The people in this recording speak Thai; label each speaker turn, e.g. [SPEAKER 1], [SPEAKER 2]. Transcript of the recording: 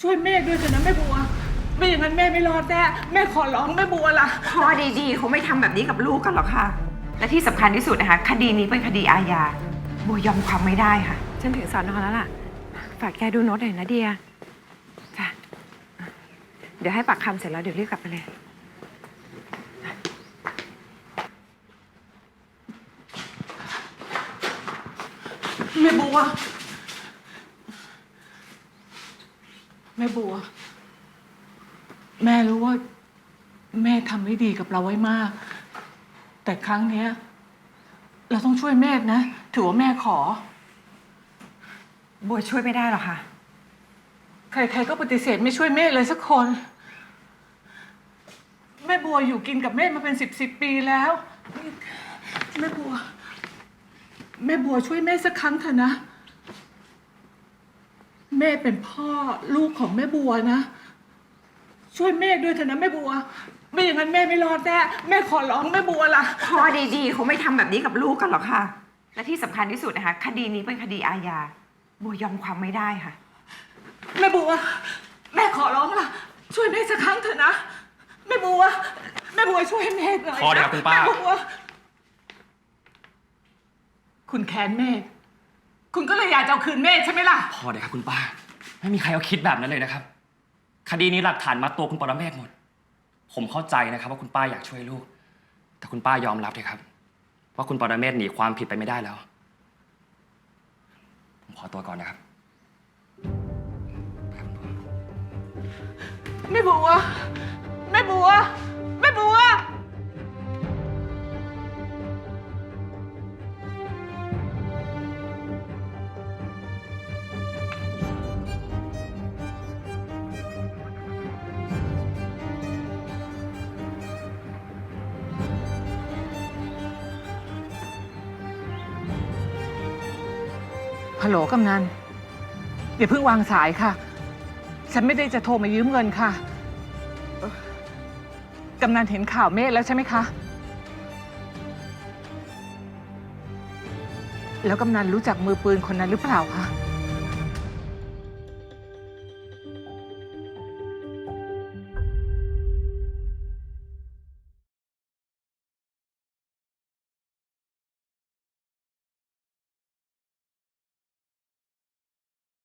[SPEAKER 1] ช่วยแม่ด้วยเถอะนะแม่บัว ไม่อย่างนั้นแม่ไม่รอดแน่แม่ขอร้องแม่บัวล่ะ
[SPEAKER 2] พ่อดีๆเขาไม่ทำแบบนี้กับลูกกันหรอกค่ะ และที่สำคัญที่สุดนะคะ คดีนี้เป็นคดีอาญาบัวยอมความไม่ได้ค่ะ ฉันถึงสอนอแล้วล่ะ ฝากแกดูโน้ตหน่อยนะเดียจ้ะเดี๋ยวให้ปากคำเสร็จแล้วเดี๋ยวรีบกลับไปเลย
[SPEAKER 1] แม่บัว แม่บัว แม่รู้ว่า แม่ทำไม่ดีกับเราไว้มาก แต่ครั้งเนี้ย เราต้องช่วยแม่นะ ถือว่าแม่ขอ
[SPEAKER 2] บัวช่วยไม่ได้หรอกค่ะ
[SPEAKER 1] ใครๆก็ปฏิเสธไม่ช่วยแม่เลยสักคน แม่บัวอยู่กินกับแม่มาเป็นสิบสิบปีแล้วแม่บัว แม่บัวช่วยแม่สักครั้งเถอะนะ แม่เป็นพ่อลูกของแม่บัวนะ ช่วยแม่ด้วยเถอะนะแม่บัว ไม่อย่างนั้นแม่ไม่รอดแน่แม่ขอร้องแม่บัวล่ะ
[SPEAKER 2] พ่อดีๆเขาไม่ทำแบบนี้กับลูกกันหรอกค่ะ และที่สำคัญที่สุดนะคะ คดีนี้เป็นคดีอาญาบัวยอมความไม่ได้ค่ะ
[SPEAKER 1] แม่บัว แม่ขอร้องล่ะช่วยแม่สักครั้งเถอะนะแม่บัว แม่บัวช่วยแม่หน่อย
[SPEAKER 3] พอเดี๋ยวครับคุณป้า
[SPEAKER 1] แม่บัวคุณแค้นแม่ คุณก็เลยอยากจะเอาคืนแม่ใช่ไหมล่ะ
[SPEAKER 3] พอเดี๋ยวครับคุณป้า ไม่มีใครเอาคิดแบบนั้นเลยนะครับ คดีนี้หลักฐานมัดตัวคุณปรเมศหมด ผมเข้าใจนะครับว่าคุณป้าอยากช่วยลูก แต่คุณป้ายอมรับเถอะครับ ว่าคุณปรเมศหนีความผิดไปไม่ได้แล้ว ผมขอตัวก่อนนะครับ
[SPEAKER 1] แม่บัวแฮัลโหลกำนันอย่าเพิ่งวางสายค่ะ ฉันไม่ได้จะโทรมายืมเงินค่ะเอ่อกำนันเห็นข่าวเมฆแล้วใช่ไหมคะ แล้วกำนันรู้จักมือปืนคนนั้นหรือเปล่าคะ